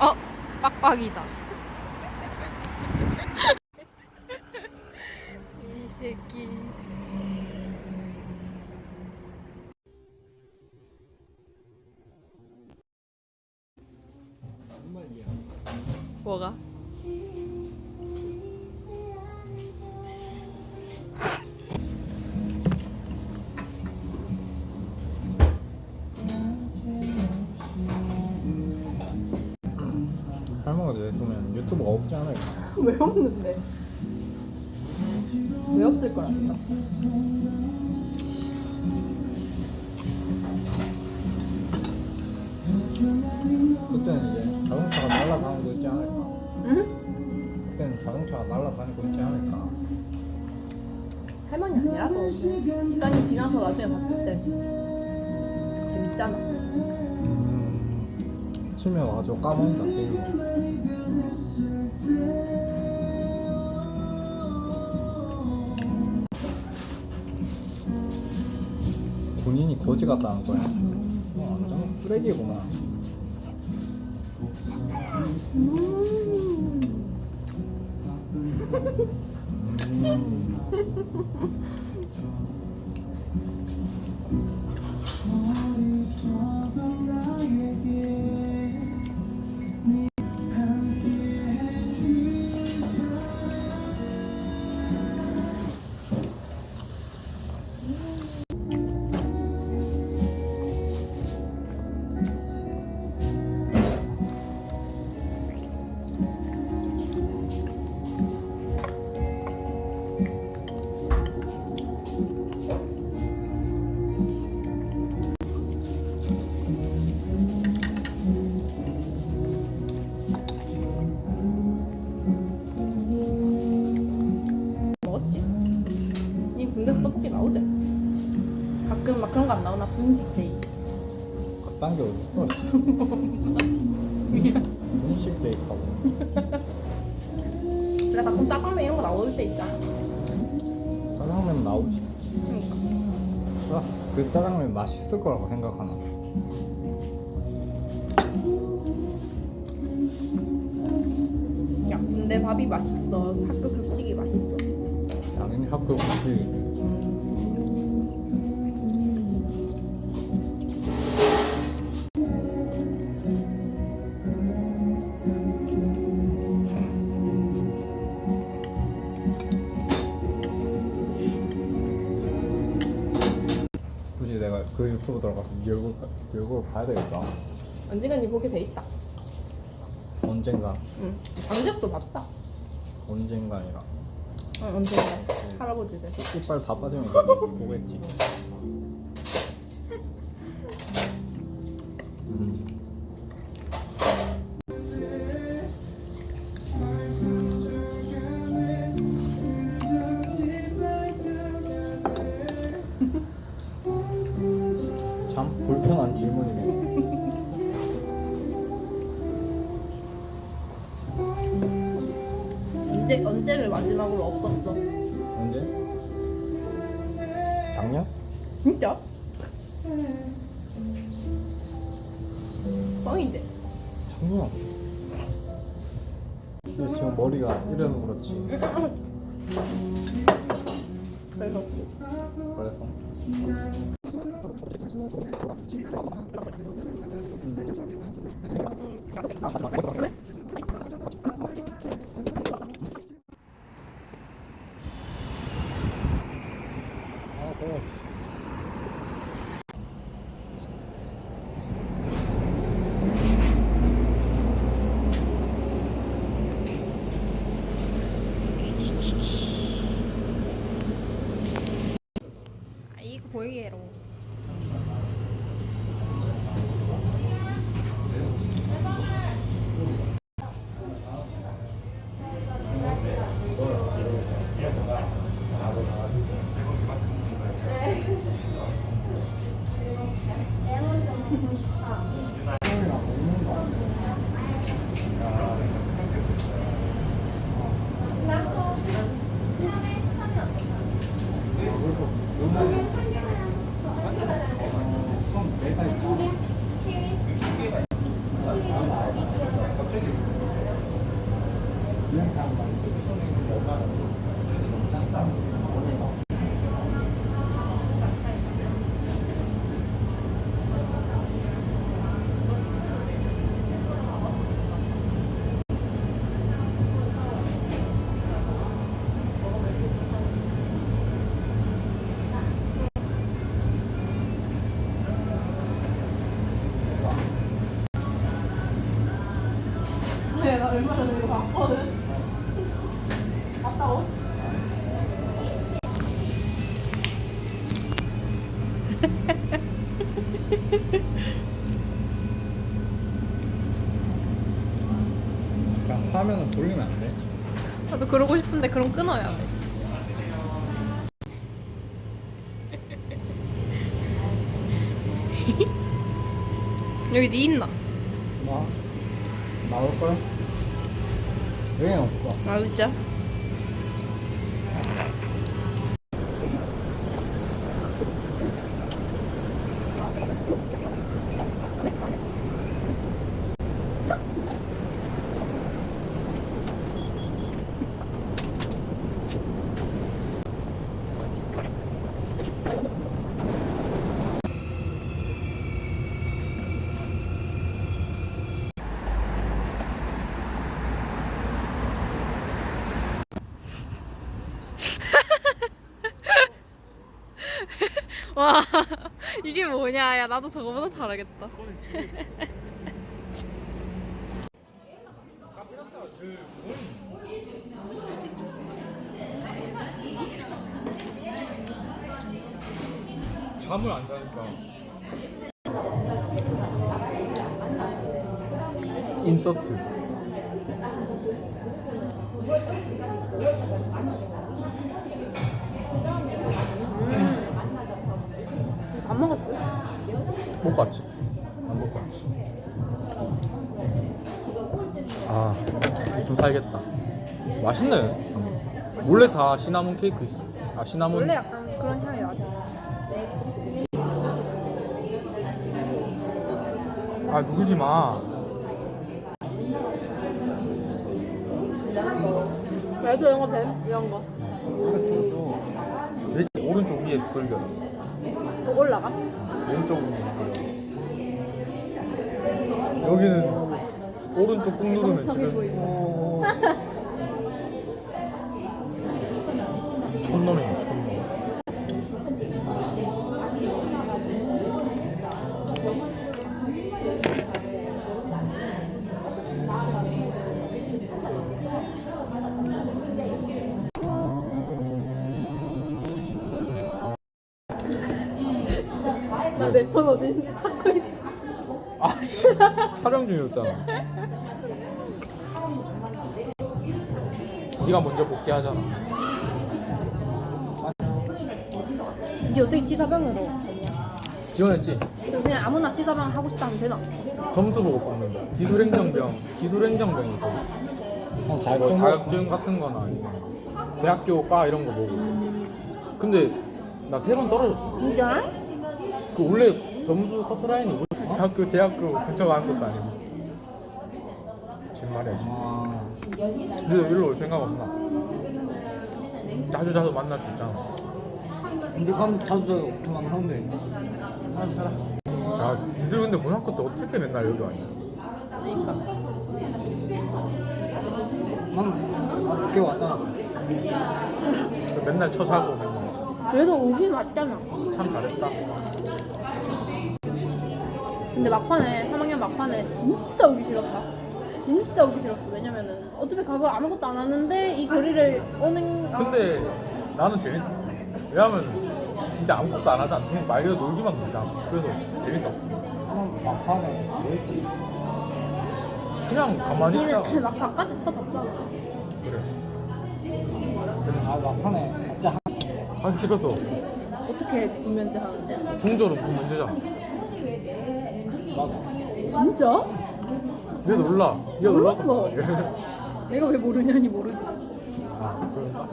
어, 빡빡이다. 냈으면 유튜브가 없지 않을까? 왜 없는데? 왜 없을 거랍니까? 그때는 이제 자동차가 날아다니고 있지 않을까? 응? 그때는 자동차가 날아다니고 있지 않을까? 할머니 아니라고 시간이 지나서 나중에 봤을 때 재밌잖아 음, 치면 와서 까먹는다 게임 본인이 거지 같다는 거야 어, 완전 쓰레기구나 음. 나오나? 분식 데이. 그딴 게 어딨어? 분식 데이하고. 근데 가끔 짜장면 이런 거 나올 때 있잖아. 짜장면 나오지 그러니까. 아, 그 짜장면 맛있을 거라고 생각하나? 야 군대 밥이 맛있어. 학교 급식이 맛있어. 당연히 학교 급식 그 유튜브 들어가서 네 얼굴, 네 얼굴 봐야 되겠다. 언젠가 니 보게 돼 있다. 언젠가? 응. 강적도 봤다. 언젠가이라. 응 언젠가. 할아버지들. 이빨 다 빠지면 보겠지 언제 언제를 마지막으로 없었어 언제? 작년? 진짜? 뻥이지? 작년. 근데 지금 머리가 이래서 그렇지. 그래서 그래서. 아, 아, 이거 보이게 해로. 네. 얼마 전에 이거 봤거든. 봤다고? 그러니까 화면은 돌리면 안 돼. 나도 그러고 싶은데 그럼 끊어야 돼. 여기 니 있나? 나 나올 거야? 여기는 없어. 아 진짜? 와 이게 뭐냐? 야 나도 저거보다 잘하겠다. 잠을 안 자니까. 인서트. 먹고 왔지? 안 먹고 왔지. 아, 좀 살겠다. 맛있네. 음. 원래 다 시나몬 케이크 있어. 아, 시나몬. 원래 약간 그런 향이 나지. 아, 누구지 마. 얘도 이런 거 뱀? 이런 거. 내 오른쪽 위에 돌려. 또 올라가? 왼쪽. 여기는 오른쪽 꾹 누르면 지금. 촌놈이네 촌놈. 나 내 폰 어디 있는지 찾고 있어. 아, 씨. 촬영 중이었잖아. 네가 먼저 복귀하잖아. 니 어떻게 치사병으로? 지원했지? 그냥 아무나 치사병 하고 싶다 하면 되나? 점수 보고 뽑는다. 기술행정병, 기술행정병이 있거든. 어, 뭐 자격증 자격증 같은 거나 아니면 대학교 과 이런 거 보고. 근데 나 세 번 떨어졌어. 진짜? 그 원래 점수 커트라인이 뭐 대학교 대학교 근처 가는 것도 아니고. 지금 말이야 지금. 아, 근데 일로 올 생각 없나? 자주 자주 만날 수 있잖아. 근데 감 자주 자주 그만 하는데 자, 니들 근데 고등학교 때 어떻게 맨날 여기 왔냐? 난 밖에 왔잖아 맨날 쳐자고 맨날. 그래도 오긴 왔잖아. 참 잘했다. 근데 막판에 3학년 막판에 진짜 오기 싫었다. 진짜 오기 싫었어. 왜냐면은 어차피 가서 아무것도 안 하는데 이 거리를 오는. 근데 나는 재밌었어. 왜냐면 진짜 아무것도 안 하잖아. 그냥 말 그대로 놀기만 놀잖아. 그래서 재밌었어. 그럼 막판에 뭐였지? 그냥 가만히 있다. 니는 막 바까지 쳐잡잖아. 그래. 아 막판에 진짜 한- 하기 싫었어. 어떻게 군면제 하는데? 중저는 그 문제잖아. 진짜? 왜 놀라? 놀라서 몰랐어. 내가 왜 모르냐니 모르지. 아 그런가?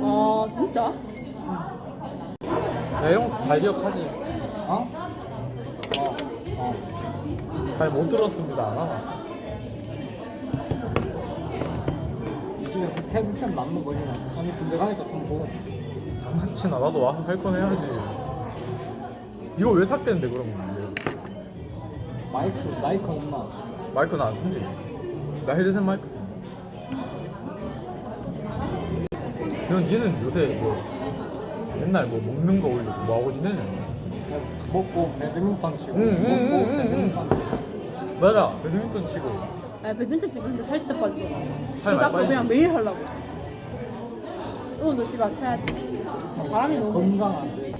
아 진짜? 야 이런 거 잘 기억하지. 어? 어, 어. 잘 못 들었습니다. 안 하나. 요즘에 헤드셋 남는 거지 아니 군대 가니까 좀 보고 장난치나 나도 와서 할 건 해야지. 이거 왜 샀겠는데 그러면? 마이크 마이크 없나? 마이크는 안 쓰지. 나 헤드셋 마이크 쓰. 그럼 얘는 요새 뭐 맨날 뭐 먹는 거 올리고 뭐 하고 지내냐? 먹고 배드민턴 치고 응, 응, 먹고 응, 응, 배드민턴 치고 맞아. 배드민턴 치고 아, 배드민턴 치고 근데 살 진짜 빠지더라. 살 그래서 많이 앞으로 그냥. 매일 하려고. 응원도 씨발 쳐야지. 바람이 너무. 건강 안 돼.